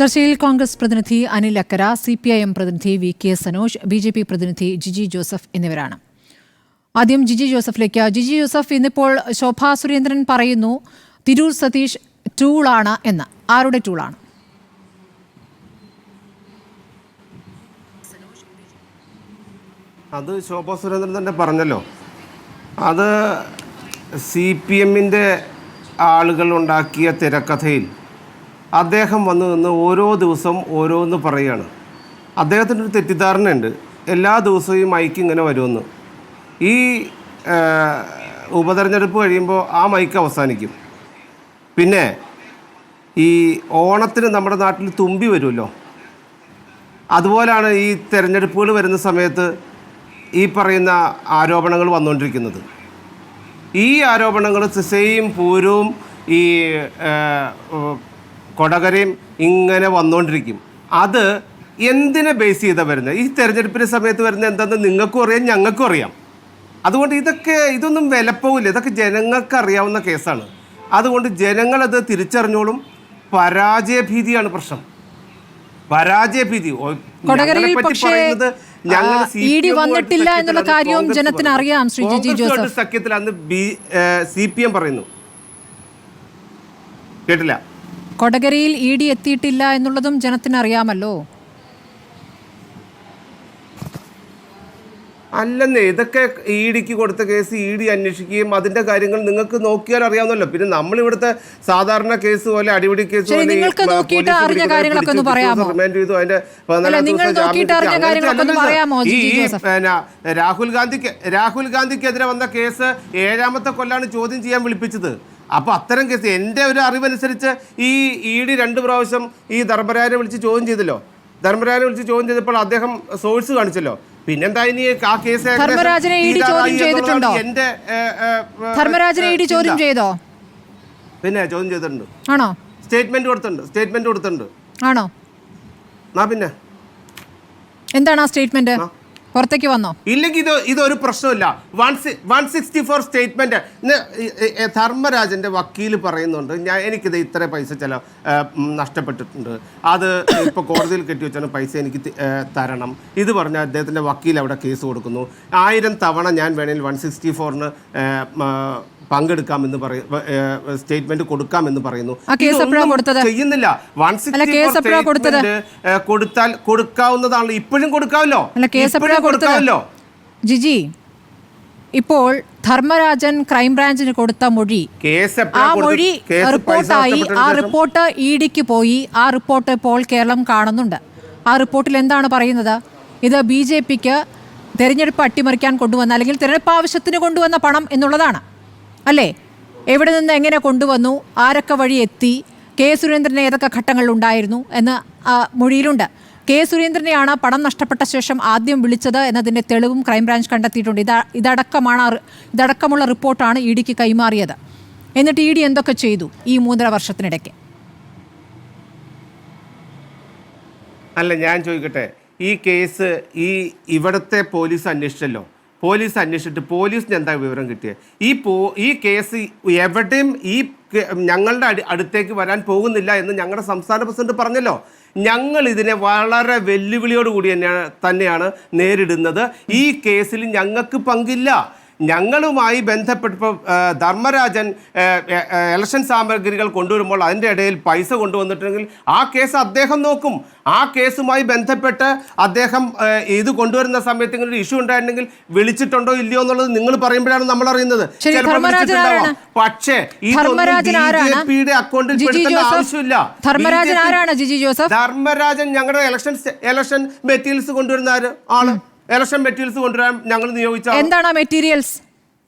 ചർച്ചയിൽ കോൺഗ്രസ് പ്രതിനിധി Anil Akkara C P I M പ്രതിനിധി V K Sanoj B J P പ്രതിനിധി ജിജി ജോസഫ് എന്നിവരാണ്. ആദ്യം ജിജി ജോസഫിലേക്ക്. ജിജി ജോസഫ് ഇന്നിപ്പോൾ ശോഭാ സുരേന്ദ്രൻ പറയുന്നു തിരൂർ സതീഷ് ടൂളാണ് എന്ന്. ആരുടെ ടൂളാണ് അത് ശോഭാ സുരേന്ദ്രൻ തന്നെ പറഞ്ഞല്ലോ. അത് സി പി എമ്മിന്റെ ആളുകൾ ഉണ്ടാക്കിയ തിരക്കഥയിൽ അദ്ദേഹം വന്നു നിന്ന് ഓരോ ദിവസം ഓരോന്ന് പറയുകയാണ് അദ്ദേഹത്തിന്റെ ഒരു തെറ്റിദ്ധാരണയുണ്ട്. എല്ലാ ദിവസവും ഈ മൈക്ക് ഇങ്ങനെ വരുമെന്ന്. ഈ ഉപതെരഞ്ഞെടുപ്പ് കഴിയുമ്പോൾ ആ മൈക്ക് അവസാനിക്കും. പിന്നെ ഈ ഓണത്തിന് നമ്മുടെ നാട്ടിൽ തുമ്പി വരുമല്ലോ. അതുപോലാണ് ഈ തെരഞ്ഞെടുപ്പുകൾ വരുന്ന സമയത്ത് ഈ പറയുന്ന ആരോപണങ്ങൾ വന്നുകൊണ്ടിരിക്കുന്നത്. ഈ ആരോപണങ്ങൾ സിസയും പൂരവും ഈ കൊടകരയും ഇങ്ങനെ വന്നുകൊണ്ടിരിക്കും അത് എന്തിനെ ബേസ് ചെയ്താൽ വരുന്നത് ഈ തെരഞ്ഞെടുപ്പിന്റെ സമയത്ത് വരുന്ന എന്താണെന്ന് നിങ്ങൾക്കും അറിയാം ഞങ്ങൾക്കും അറിയാം. അതുകൊണ്ട് ഇതൊക്കെ ഇതൊന്നും വിലപ്പോവില്ല. ഇതൊക്കെ ജനങ്ങൾക്ക് അറിയാവുന്ന കേസാണ്. അതുകൊണ്ട് ജനങ്ങളത് തിരിച്ചറിഞ്ഞോളും. പരാജയഭീതിയാണ് പ്രശ്നം. പരാജയഭീതി. ഭീതി കൊടകരയിൽ അന്ന് പക്ഷേ, വന്നിട്ടില്ല എന്നുള്ള കാര്യവും ജനത്തിന് അറിയാം, Shri G G കോൺഗ്രസുമായിട്ട് Joseph. B C P M പറയുന്നു. കേട്ടില്ല? കൊടകരയിൽ ഇ ഡി എത്തിയിട്ടില്ല എന്നുള്ളതും ജനത്തിന് അറിയാമല്ലോ അല്ലെന്നേ ഇതൊക്കെ ഇ ഡിക്ക് കൊടുത്ത കേസ് ഇ ഡി അന്വേഷിക്കുകയും അതിന്റെ കാര്യങ്ങൾ നിങ്ങൾക്ക് നോക്കിയാൽ അറിയാവുന്നല്ലോ. പിന്നെ നമ്മൾ ഇവിടുത്തെ സാധാരണ കേസ് പോലെ അടിപിടി കേസ് പോലെ ഈ? റിമാൻഡ് ചെയ്തു അതിന്റെ രാഹുൽ ഗാന്ധിക്ക് രാഹുൽ ഗാന്ധിക്കെതിരെ വന്ന കേസ് ഏഴാമത്തെ കൊല്ലാണ് ചോദ്യം ചെയ്യാൻ വിളിപ്പിച്ചത്. അപ്പോൾ അത്തരം കേസ് എന്റെ ഒരു അറിവനുസരിച്ച് ഈ ഇ ഡി രണ്ട് പ്രാവശ്യം ഈ ധർമ്മരാജനെ വിളിച്ച് ചോദ്യം ചെയ്തല്ലോ. ധർമ്മരാജനെ വിളിച്ച് ചോദ്യം ചെയ്തപ്പോൾ അദ്ദേഹം സോഴ്സ് കാണിച്ചല്ലോ. പിന്നെന്താ ഇനി ആ കേസ് ധർമ്മരാജനെ ED ചോദ്യം ചെയ്തിട്ടുണ്ടോ? എന്റെ ധർമ്മരാജനെ ഇ ഡി ചോദ്യം ചെയ്തോ? പിന്നെ ചോദ്യം ചെയ്തിട്ടുണ്ട്. ആണോ? സ്റ്റേറ്റ്മെന്റ് കൊടുത്തിട്ടുണ്ട്. സ്റ്റേറ്റ്മെന്റ് കൊടുത്തിട്ടുണ്ട്. ആണോ? ആ പിന്നെ. എന്താണ് ആ സ്റ്റേറ്റ്മെന്റ്? പുറത്തേക്ക് വന്നോ? ഇല്ലെങ്കിൽ ഇത് ഇതൊരു പ്രശ്നമില്ല. One one sixty four statement ധർമ്മരാജന്റെ വക്കീൽ പറയുന്നുണ്ട് ഞാൻ എനിക്കിത് ഇത്ര പൈസ ചില നഷ്ടപ്പെട്ടിട്ടുണ്ട്. അത് ഇപ്പോൾ കോടതിയിൽ കെട്ടിവെച്ചാണ് പൈസ എനിക്ക് തരണം. ഇത് പറഞ്ഞ അദ്ദേഹത്തിന്റെ വക്കീൽ അവിടെ കേസ് കൊടുക്കുന്നു. ആയിരം തവണ ഞാൻ വേണമെങ്കിൽ വൺ സിക്സ്റ്റി ഫോറിന് പങ്കെടുക്കാമെന്ന് പറയും സ്റ്റേറ്റ്മെന്റ് കൊടുക്കാമെന്ന് പറയുന്നു? ചെയ്യുന്നില്ല. വൺ? കൊടുത്താൽ കൊടുക്കാവുന്നതാണ്. ഇപ്പോഴും കൊടുക്കാമല്ലോ കൊടുക്കാമല്ലോ ജിജി ഇപ്പോൾ ധർമ്മരാജൻ ക്രൈംബ്രാഞ്ചിന് കൊടുത്ത മൊഴി. ആ മൊഴി റിപ്പോർട്ടായി. ആ റിപ്പോർട്ട് ഇ ഡിക്ക് പോയി. ആ റിപ്പോർട്ട് ഇപ്പോൾ കേരളം കാണുന്നുണ്ട്. ആ റിപ്പോർട്ടിൽ എന്താണ് പറയുന്നത്? ഇത് ബി ജെ പിക്ക് തെരഞ്ഞെടുപ്പ് അട്ടിമറിക്കാൻ കൊണ്ടുവന്ന അല്ലെങ്കിൽ തെരഞ്ഞെടുപ്പ് ആവശ്യത്തിന് കൊണ്ടുവന്ന പണം എന്നുള്ളതാണ്. അല്ലേ? എവിടെ നിന്ന് എങ്ങനെ കൊണ്ടുവന്നു? ആരൊക്കെ വഴി എത്തി? കെ സുരേന്ദ്രന് ഏതൊക്കെ ഘട്ടങ്ങളിലുണ്ടായിരുന്നു എന്ന് ആ മൊഴിയിലുണ്ട്. കെ സുരേന്ദ്രനെയാണ് പണം നഷ്ടപ്പെട്ട ശേഷം ആദ്യം വിളിച്ചത് എന്നതിന്റെ തെളിവും ക്രൈംബ്രാഞ്ച് കണ്ടെത്തിയിട്ടുണ്ട്. ഇതാ ഇതടക്കമാണ് ഇതടക്കമുള്ള റിപ്പോർട്ടാണ് ഇ ഡിക്ക് കൈമാറിയത്. എന്നിട്ട് ഇ ഡി എന്തൊക്കെ ചെയ്തു ഈ മൂന്നര വർഷത്തിനിടയ്ക്ക്? അല്ല ഞാൻ ചോദിക്കട്ടെ. ഈ കേസ് ഈ ഇവിടുത്തെ പോലീസ് അന്വേഷിച്ചല്ലോ? പോലീസ് അന്വേഷിച്ചിട്ട് പോലീസിന് എന്താ വിവരം കിട്ടിയത് ഈ പോ ഈ കേസ് എവിടെയും ഈ ഞങ്ങളുടെ അടി അടുത്തേക്ക് വരാൻ പോകുന്നില്ല എന്ന് ഞങ്ങളുടെ സംസ്ഥാന പ്രസിഡന്റ് പറഞ്ഞല്ലോ. ഞങ്ങൾ ഇതിനെ വളരെ വെല്ലുവിളിയോടുകൂടി തന്നെയാണ് തന്നെയാണ് നേരിടുന്നത്. ഈ കേസിൽ ഞങ്ങൾക്ക് പങ്കില്ല. ഞങ്ങളുമായി ബന്ധപ്പെട്ടപ്പോൾ ധർമ്മരാജൻ ഇലക്ഷൻ സാമഗ്രികൾ കൊണ്ടുവരുമ്പോൾ അതിന്റെ ഇടയിൽ പൈസ കൊണ്ടുവന്നിട്ടുണ്ടെങ്കിൽ ആ കേസ് അദ്ദേഹം നോക്കും. ആ കേസുമായി ബന്ധപ്പെട്ട് അദ്ദേഹം ഇത് കൊണ്ടുവരുന്ന സമയത്ത് ഇങ്ങനെ ഒരു ഇഷ്യൂ ഉണ്ടായിട്ടുണ്ടെങ്കിൽ വിളിച്ചിട്ടുണ്ടോ ഇല്ലയോ എന്നുള്ളത് നിങ്ങൾ പറയുമ്പോഴാണ് നമ്മൾ അറിയുന്നത്. ശരി, ചിലപ്പോൾ വിളിച്ചിട്ടുണ്ടാവാം. പക്ഷേ ഈ ബിജെപിയുടെ അക്കൗണ്ടിൽ പെടുത്തേണ്ട ആവശ്യമില്ല. ധർമ്മരാജൻ ഞങ്ങളുടെ ഇലക്ഷൻ ഇലക്ഷൻ മെറ്റീരിയൽസ് കൊണ്ടുവരുന്ന ആൾ. ഇലക്ഷൻ മെറ്റീരിയൽസ് കൊണ്ടുവരാൻ ഞങ്ങൾ നിയോഗിച്ച. എന്താണ് ആ മെറ്റീരിയൽസ്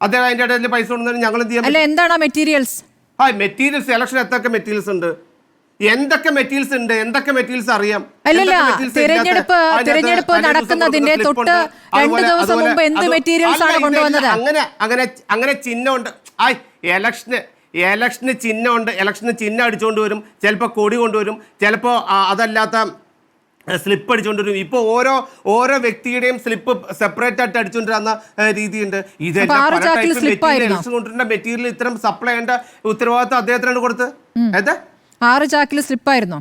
അദ്ദേഹം അതിന്റെ ഇടയിൽ പൈസ കൊണ്ടുവന്നു ഞങ്ങൾ എന്ത് ചെയ്യാൻ അല്ല എന്താണ് ആ മെറ്റീരിയൽസ് ആ മെറ്റീരിയൽസ് ഇലക്ഷൻ എത്തൊക്കെ മെറ്റീരിയൽസ് ഉണ്ട്? എന്തൊക്കെ മെറ്റീരിയൽസ് ഉണ്ട്? എന്തൊക്കെ മെറ്റീരിയൽസ് അറിയാം? അല്ലല്ല, എന്തൊക്കെ materials തിരഞ്ഞെടുപ്പ്- അതിനകത്ത്? തിരഞ്ഞെടുപ്പ് നടക്കുന്നതിന്റെ തൊട്ട് ഉണ്ട്. രണ്ട് അതുപോലെ- ദിവസം അതുപോലെ- മുമ്പ് എന്ത് അത് അല്ല, ആണ് കൊണ്ടുവന്നത്? അങ്ങനെ അങ്ങനെ അങ്ങനെ ചിഹ്നമുണ്ട്. ആയ് ഇലക്ഷന് ഇലക്ഷന് ചിഹ്നമുണ്ട്. ഇലക്ഷന് ചിഹ്നം അടിച്ചുകൊണ്ട് വരും. ചിലപ്പോൾ കൊടി കൊണ്ടുവരും. ചിലപ്പോൾ അതല്ലാത്ത സ്ലിപ്പ് അടിച്ചുകൊണ്ടിരുന്നു ഇപ്പൊ ഓരോ ഓരോ വ്യക്തിയുടെയും സ്ലിപ്പ് സെപ്പറേറ്റ് ആയിട്ട് അടിച്ചുകൊണ്ടിരുന്ന രീതിയുണ്ട്. ഇതെല്ലാം കൊണ്ടിരുന്ന മെറ്റീരിയൽ ഇത്തരം സപ്ലൈ ചെയ്യേണ്ട ഉത്തരവാദിത്തം അദ്ദേഹത്തിനാണ് കൊടുത്ത് ആറ് ചാക്കിൽ സ്ലിപ്പ് ആയിരുന്നു?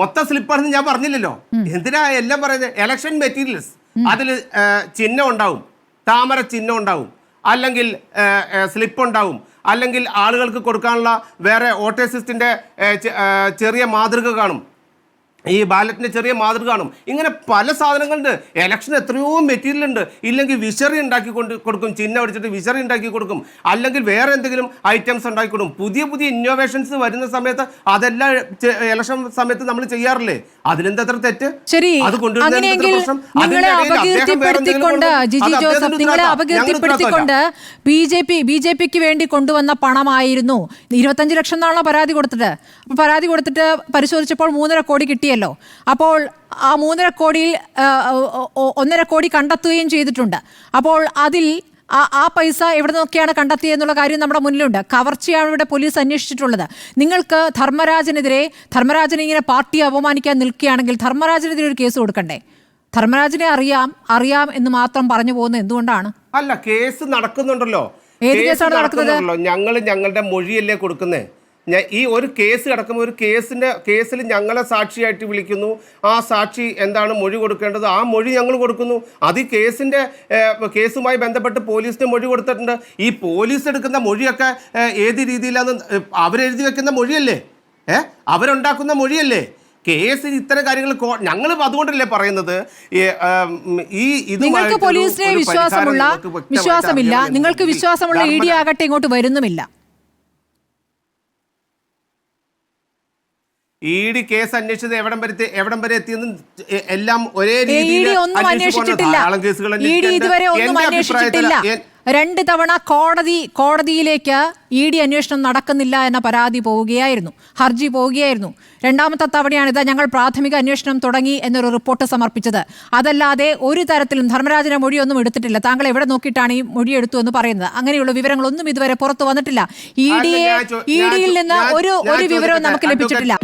മൊത്തം സ്ലിപ്പാണെന്ന് ഞാൻ പറഞ്ഞില്ലല്ലോ. എന്തിനാ എല്ലാം പറയുന്നത്? എലക്ഷൻ മെറ്റീരിയൽസ് അതിൽ ചിഹ്നം ഉണ്ടാവും. താമര ചിഹ്നം ഉണ്ടാവും. അല്ലെങ്കിൽ സ്ലിപ്പ് ഉണ്ടാവും. അല്ലെങ്കിൽ ആളുകൾക്ക് കൊടുക്കാനുള്ള വേറെ ഓട്ടോസിസ്റ്റിന്റെ ചെറിയ മാതൃക കാണും. ഈ ബാലറ്റിന്റെ ചെറിയ മാതൃക കാണും. ഇങ്ങനെ പല സാധനങ്ങളുണ്ട്. ഇലക്ഷൻ എത്രയോ മെറ്റീരിയൽ ഉണ്ട്. ഇല്ലെങ്കിൽ വിശറി ഉണ്ടാക്കി കൊണ്ട് കൊടുക്കും. ചിഹ്നം അടിച്ചിട്ട് വിശറി ഉണ്ടാക്കി കൊടുക്കും. അല്ലെങ്കിൽ വേറെ എന്തെങ്കിലും ഐറ്റംസ് ഉണ്ടാക്കി കൊടുക്കും. പുതിയ പുതിയ ഇന്നോവേഷൻസ് വരുന്ന സമയത്ത് അതെല്ലാം ഇലക്ഷൻ സമയത്ത് നമ്മൾ ചെയ്യാറില്ലേ? അതിലെന്താ തെറ്റ്? ശരി. അത് കൊണ്ടുവരുന്ന B J P B J പിക്ക് വേണ്ടി കൊണ്ടുവന്ന പണമായിരുന്നു. ഇരുപത്തഞ്ച് ലക്ഷം എന്നാണല്ലോ പരാതി കൊടുത്തിട്ട് പരാതി കൊടുത്തിട്ട് പരിശോധിച്ചപ്പോൾ മൂന്നര കോടി കിട്ടിയല്ലോ അപ്പോൾ ആ മൂന്നര കോടിയിൽ ഒന്നര കോടി കണ്ടെത്തുകയും ചെയ്തിട്ടുണ്ട്. അപ്പോൾ അതിൽ ആ ആ പൈസ എവിടെ നിന്നൊക്കെയാണ് കണ്ടെത്തിയെന്നുള്ള കാര്യം നമ്മുടെ മുന്നിലുണ്ട്. കവർച്ചയാണ് ഇവിടെ പോലീസ് അന്വേഷിച്ചിട്ടുള്ളത്. നിങ്ങൾക്ക് ധർമ്മരാജനെതിരെ ധർമ്മരാജനെ ഇങ്ങനെ പാർട്ടി അപമാനിക്കാൻ നിൽക്കുകയാണെങ്കിൽ ധർമ്മരാജനെതിരെ ഒരു കേസ് കൊടുക്കണ്ടേ? ധർമ്മരാജനെ അറിയാം അറിയാം എന്ന് മാത്രം പറഞ്ഞു പോകുന്നത് എന്തുകൊണ്ടാണ്? അല്ല കേസ് നടക്കുന്നുണ്ടല്ലോ. ഏത് കേസ് കേസാണ് നടക്കുന്നത്? ഞങ്ങൾ ഞങ്ങളുടെ മൊഴിയല്ലേ കൊടുക്കുന്നേ? ഞ- ഈ ഒരു കേസ് കിടക്കുമ്പോൾ ഒരു കേസിന്റെ കേസിൽ ഞങ്ങളെ സാക്ഷിയായിട്ട് വിളിക്കുന്നു. ആ സാക്ഷി എന്താണ് മൊഴി കൊടുക്കേണ്ടത്? ആ മൊഴി ഞങ്ങൾ കൊടുക്കുന്നു. അത് ഈ കേസിന്റെ കേസുമായി ബന്ധപ്പെട്ട് പോലീസിന് മൊഴി കൊടുത്തിട്ടുണ്ട്. ഈ പോലീസ് എടുക്കുന്ന മൊഴിയൊക്കെ ഏത് രീതിയിലാന്ന് ഏഹ്, അവരെഴുതി വെക്കുന്ന മൊഴിയല്ലേ? ഏ അവരുണ്ടാക്കുന്ന മൊഴിയല്ലേ? കേസിൽ ഇത്തരം കാര്യങ്ങൾ ഞങ്ങൾ അതുകൊണ്ടല്ലേ പറയുന്നത്? ഈ, നിങ്ങൾക്ക് പോലീസിനെ വിശ്വാസമുള്ള വിശ്വാസമില്ല. നിങ്ങൾക്ക് വിശ്വാസമുള്ള ഇ ഡി ആകട്ടെ ഇങ്ങോട്ട് വരുന്നുമില്ല. ഇ ഡി കേസ് അന്വേഷിച്ചത് എവിടം വരെ എവിടം വരെ എത്തിയെന്ന് എല്ലാം ഒരേ രീതിയിൽ അന്വേഷിച്ചിട്ടില്ല. രണ്ട് തവണ കോടതി കോടതിയിലേക്ക് ഇ ഡി അന്വേഷണം നടക്കുന്നില്ല എന്ന പരാതി പോവുകയായിരുന്നു. ഹർജി പോവുകയായിരുന്നു. രണ്ടാമത്തെ തവണയാണ് ഇത് ഞങ്ങൾ പ്രാഥമിക അന്വേഷണം തുടങ്ങി എന്നൊരു റിപ്പോർട്ട് സമർപ്പിച്ചത്. അതല്ലാതെ ഒരു തരത്തിലും ധർമ്മരാജന മൊഴിയൊന്നും എടുത്തിട്ടില്ല. താങ്കൾ എവിടെ നോക്കിയിട്ടാണ് ഈ മൊഴി എടുത്തു എന്ന് പറയുന്നത്? അങ്ങനെയുള്ള വിവരങ്ങളൊന്നും ഇതുവരെ പുറത്തു വന്നിട്ടില്ല. ഇ ഡിയെ ഇ ഡിയിൽ നിന്ന് ഒരു ഒരു വിവരവും നമുക്ക് ലഭിച്ചിട്ടില്ല.